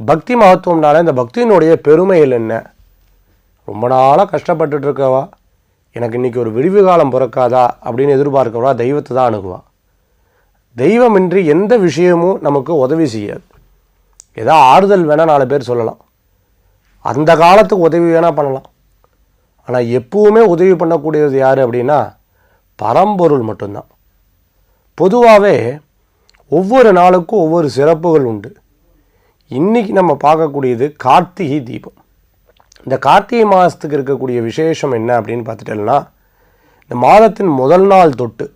பக்தி மகத்துவம்னால இந்த பக்தியினுடைய பெருமையில் என்ன? ரொம்ப நாளாக கஷ்டப்பட்டுட்டு இருக்கவா எனக்கு இன்றைக்கி ஒரு விடிவு காலம் பிறக்காதா? அப்படின்னு எதிர்பார்க்கவா தெய்வத்தை தான் அணுகுவா. தெய்வமின்றி எந்த விஷயமும் நமக்கு உதவி செய்யாது. ஏதோ ஆறுதல் வேணால் நாலு பேர் சொல்லலாம். அந்த காலத்துக்கு உதவி வேணால் பண்ணலாம். ஆனால் எப்பவுமே உதவி பண்ணக்கூடியது யார் அப்படின்னா பரம்பொருள் மட்டும்தான். பொதுவாகவே ஒவ்வொரு நாளுக்கும் ஒவ்வொரு சிறப்புகள் உண்டு. இன்றைக்கி நம்ம பார்க்கக்கூடியது கார்த்திகை தீபம். இந்த கார்த்திகை மாதத்துக்கு இருக்கக்கூடிய விசேஷம் என்ன அப்படின்னு பார்த்துட்டோம்னா இந்த மாதத்தின் முதல் நாள் தொட்டு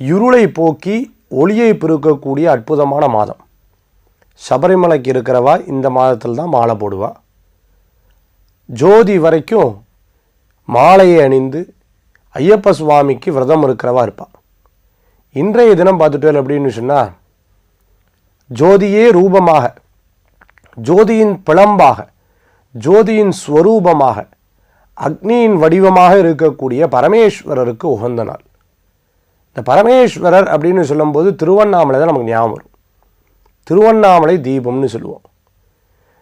இருளை போக்கி ஒளியை பெருக்கக்கூடிய அற்புதமான மாதம். சபரிமலைக்கு இருக்கிறவா இந்த மாதத்தில் தான் மாலை போடுவா. ஜோதி வரைக்கும் மாலையை அணிந்து ஐயப்ப சுவாமிக்கு விரதம் இருக்கிறவா இருப்பாள் இன்றைய தினம் பார்த்துட்டோம் அப்படின்னு சொன்னால் ஜோதியே ரூபமாக ஜோதியின் பிளம்பாக ஜோதியின் ஸ்வரூபமாக அக்னியின் வடிவமாக இருக்கக்கூடிய பரமேஸ்வரருக்கு உகந்த நாள். இந்த பரமேஸ்வரர் அப்படின்னு சொல்லும்போது திருவண்ணாமலை தான் நமக்கு ஞாபகம் வரும். திருவண்ணாமலை தீபம்னு சொல்லுவோம்.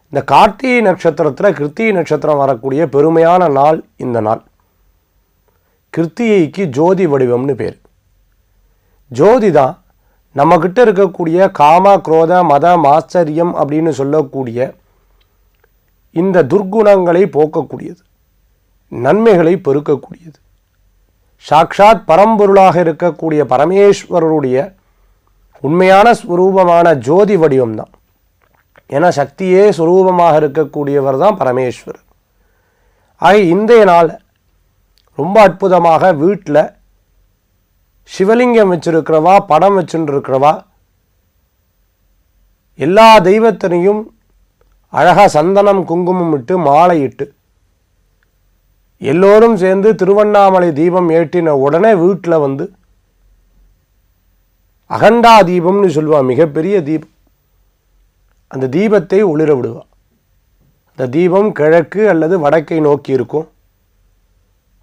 இந்த கார்த்திகை நட்சத்திரத்தில் கிருத்திகை நட்சத்திரம் வரக்கூடிய பெருமையான நாள் இந்த நாள். கிருத்திகைக்கு ஜோதி வடிவம்னு பேர். ஜோதி தான் நம்மக்கிட்ட இருக்கக்கூடிய காம குரோத மத மாச்சரியம் அப்படின்னு சொல்லக்கூடிய இந்த துர்க்குணங்களை போக்கக்கூடியது. நன்மைகளை பெருக்கக்கூடியது. சாக்ஷாத் பரம்பொருளாக இருக்கக்கூடிய பரமேஸ்வரருடைய உண்மையான ஸ்வரூபமான ஜோதி வடிவம்தான் ஏன்னா சக்தியே ஸ்வரூபமாக இருக்கக்கூடியவர் தான் பரமேஸ்வரர். ஆக இன்றைய நாள் ரொம்ப அற்புதமாக வீட்டில் சிவலிங்கம் வச்சிருக்கிறவா படம் வச்சுருக்கிறவா? எல்லா தெய்வத்தினையும் அழகாக சந்தனம் குங்குமம் இட்டு மாலையிட்டு எல்லோரும் சேர்ந்து திருவண்ணாமலை தீபம் ஏற்றின உடனே வீட்டில் வந்து அகண்டா தீபம்னு சொல்லுவாள் மிகப்பெரிய தீபம். அந்த தீபத்தை ஒளிர விடுவாள் அந்த தீபம் கிழக்கு அல்லது வடக்கை நோக்கி இருக்கும்.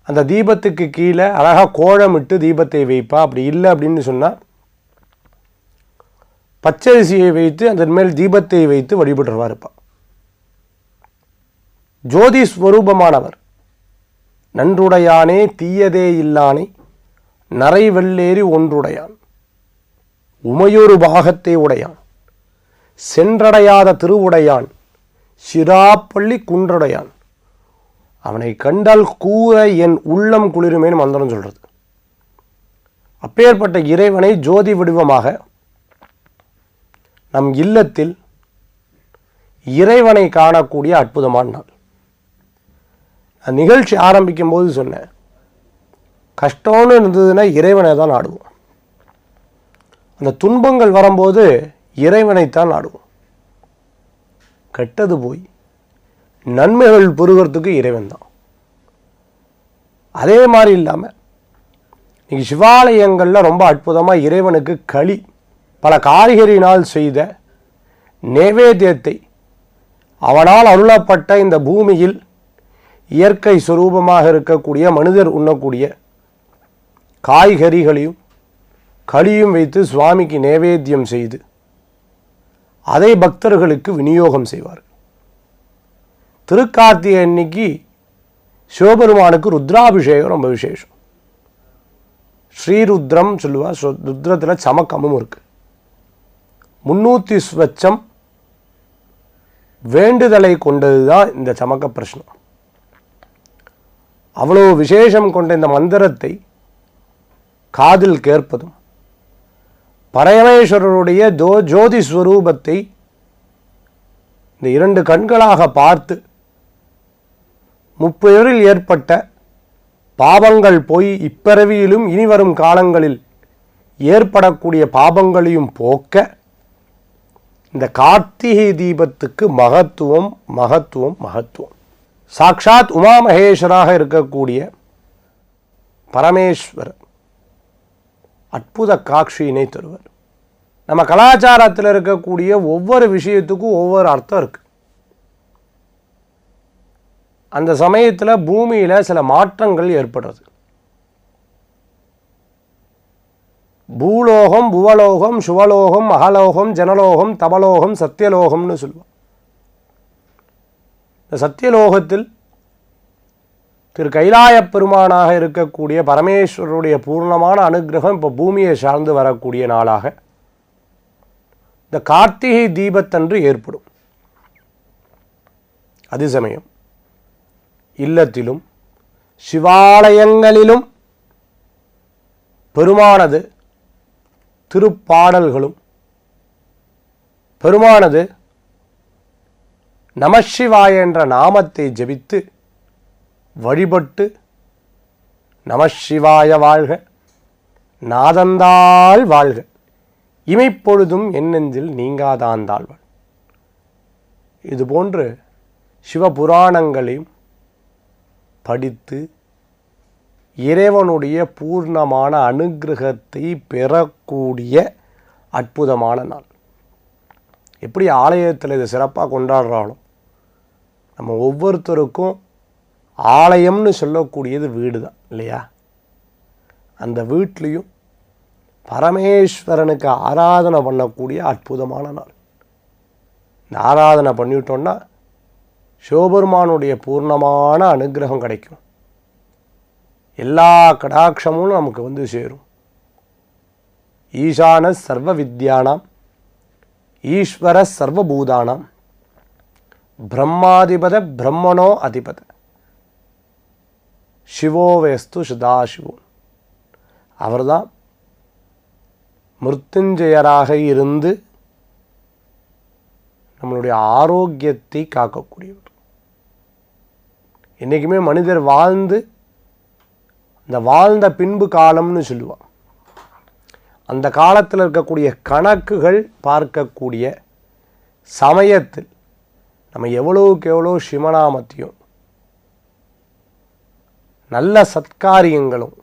அந்த தீபத்துக்கு கீழே அழகாக கோலமிட்டு தீபத்தை வைப்பா. அப்படி இல்லை அப்படின்னு சொன்னால் பச்சரிசியை வைத்து அதன் மேல் தீபத்தை வைத்து வழிபடுறவா இருப்பா ஜோதி ஸ்வரூபமானவர். நன்றுடையானே தீயதே இல்லானே நரை வெள்ளேறி ஒன்றுடையான். உமையொரு பாகத்தை உடையான். சென்றடையாத திருவுடையான். சிராப்பள்ளி குன்றடையான். அவனை கண்டால் கூற என் உள்ளம் குளிருமேன்னு மந்திரம் சொல்கிறது அப்பேற்பட்ட இறைவனை ஜோதி வடிவமாக நம் இல்லத்தில் இறைவனை காணக்கூடிய அற்புதமான நாள். நான் நிகழ்ச்சி ஆரம்பிக்கும் போது சொன்னேன் கஷ்டம்னு இருந்ததுன்னா இறைவனை தான் ஆடுவோம் அந்த துன்பங்கள் வரும்போது இறைவனைத்தான் ஆடுவோம் கெட்டது போய் நன்மைகள் பெறுகிறதுக்கு இறைவன் தான் அதே மாதிரி இல்லாமல் இன்னைக்கு சிவாலயங்களில் ரொம்ப அற்புதமாக இறைவனுக்கு களி பல காரிகரினால் செய்த நேவேத்தியத்தை அவனால் அருளப்பட்ட இந்த பூமியில் இயற்கை சுரூபமாக இருக்கக்கூடிய மனிதர் உண்ணக்கூடிய காய்கறிகளையும் களியும் வைத்து சுவாமிக்கு நேவேத்தியம் செய்து அதை பக்தர்களுக்கு விநியோகம் செய்வார்கள். திருக்கார்த்திகை அன்னைக்கு சிவபெருமானுக்கு ருத்ராபிஷேகம் ரொம்ப விசேஷம். ஸ்ரீருத்ரம் சொல்லுவா ருத்ரத்தில் சமக்கமும் இருக்கு. முன்னூற்றி ஸ்வச்சம் வேண்டுதலை கொண்டது தான் இந்த சமக்க பிரச்சனம் அவ்வளோ விசேஷம் கொண்ட இந்த மந்திரத்தை காதில் கேட்பதும் பரமேஸ்வரருடைய ஜோ ஜோதி ஸ்வரூபத்தை இந்த இரண்டு கண்களாக பார்த்து முப்பெயரில் ஏற்பட்ட பாபங்கள் போய் இப்பிறவியிலும் இனி வரும் காலங்களில் ஏற்படக்கூடிய பாபங்களையும் போக்க இந்த கார்த்திகை தீபத்துக்கு மகத்துவம் மகத்துவம் மகத்துவம். சாக்ஷாத் உமா மகேஸ்வராக இருக்கக்கூடிய பரமேஸ்வரர் அற்புத காட்சியினை தருவர். நம்ம கலாச்சாரத்தில் இருக்கக்கூடிய ஒவ்வொரு விஷயத்துக்கும் ஒவ்வொரு அர்த்தம் இருக்குது அந்த சமயத்தில் பூமியில் சில மாற்றங்கள் ஏற்படுறது. பூலோகம் புவலோகம் சுவலோகம் அகலோகம் ஜனலோகம் தபலோகம் சத்தியலோகம்னு சொல்லுவோம். இந்த சத்தியலோகத்தில் திரு கைலாயப் பெருமானாக இருக்கக்கூடிய பரமேஸ்வரருடைய பூர்ணமான அனுகிரகம் இப்போ பூமியை சார்ந்து வரக்கூடிய நாளாக இந்த கார்த்திகை தீபத்தன்று ஏற்படும். அதே சமயம். இல்லத்திலும் சிவாலயங்களிலும் பெருமானது திருப்பாடல்களும் பெருமானது நமசிவாய என்ற நாமத்தை ஜெபித்து வழிபட்டு நமசிவாய வாழ்க நாதந்தாள் வாழ்க. இமைப்பொழுதும் என்னெஞ்சில் நீங்காதாந்தாள்வள் இது போன்று சிவபுராணங்களையும் படித்து இறைவனுடைய பூர்ணமான அனுகிரகத்தை பெறக்கூடிய அற்புதமான நாள். எப்படி ஆலயத்தில் இதை சிறப்பாக கொண்டாடுறாலும் நம்ம ஒவ்வொருத்தருக்கும் ஆலயம்னு சொல்லக்கூடியது வீடு தான் இல்லையா? அந்த வீட்லேயும் பரமேஸ்வரனுக்கு ஆராதனை பண்ணக்கூடிய அற்புதமான நாள். இந்த ஆராதனை பண்ணிவிட்டோன்னா சிவபெருமானுடைய பூர்ணமான அனுகிரகம் கிடைக்கும். எல்லா கடாட்சமும் நமக்கு வந்து சேரும். ஈசான சர்வ வித்யானாம் ஈஸ்வர சர்வபூதானாம் பிரம்மாதிபத பிரம்மணோ அதிபத. சிவோவேஸ்து சதாசிவோன் அவர்தான் மிருத்துஞ்சயராக இருந்து நம்மளுடைய ஆரோக்கியத்தை காக்கக்கூடியவர். என்றைக்குமே மனிதர் வாழ்ந்து இந்த வாழ்ந்த பின்பு காலம்னு சொல்லுவான். அந்த காலத்தில் இருக்கக்கூடிய கணக்குகள் பார்க்கக்கூடிய சமயத்தில் நம்ம எவ்வளோவுக்கு எவ்வளோ சிவநாமத்தையும் நல்ல சத்காரியங்களும்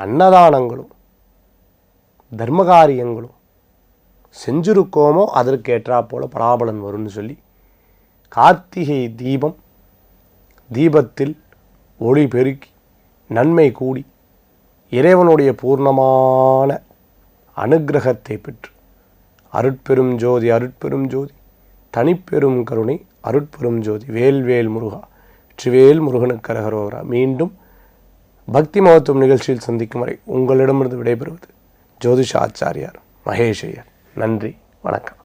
அன்னதானங்களும் தர்மகாரியங்களும் செஞ்சுருக்கோமோ அதற்கு ஏற்றா போல பலாபலன் வரும்னு சொல்லி கார்த்திகை தீபம் தீபத்தில் ஒளி பெருக்கி நன்மை கூடி இறைவனுடைய பூர்ணமான அனுகிரகத்தை பெற்று அருட்பெரும் ஜோதி அருட்பெரும் ஜோதி தனிப்பெரும் கருணை அருட்பெரும் ஜோதி வேல்வேல் முருகா வெற்றிவேல் முருகனுக்கு கரகரோரா. மீண்டும் பக்தி மகத்துவம் நிகழ்ச்சியில் சந்திக்கும் வரை உங்களிடமிருந்து விடைபெறுவது ஜோதிஷ ஆச்சாரியார் மகேஷ் ஐயர் நன்றி வணக்கம்.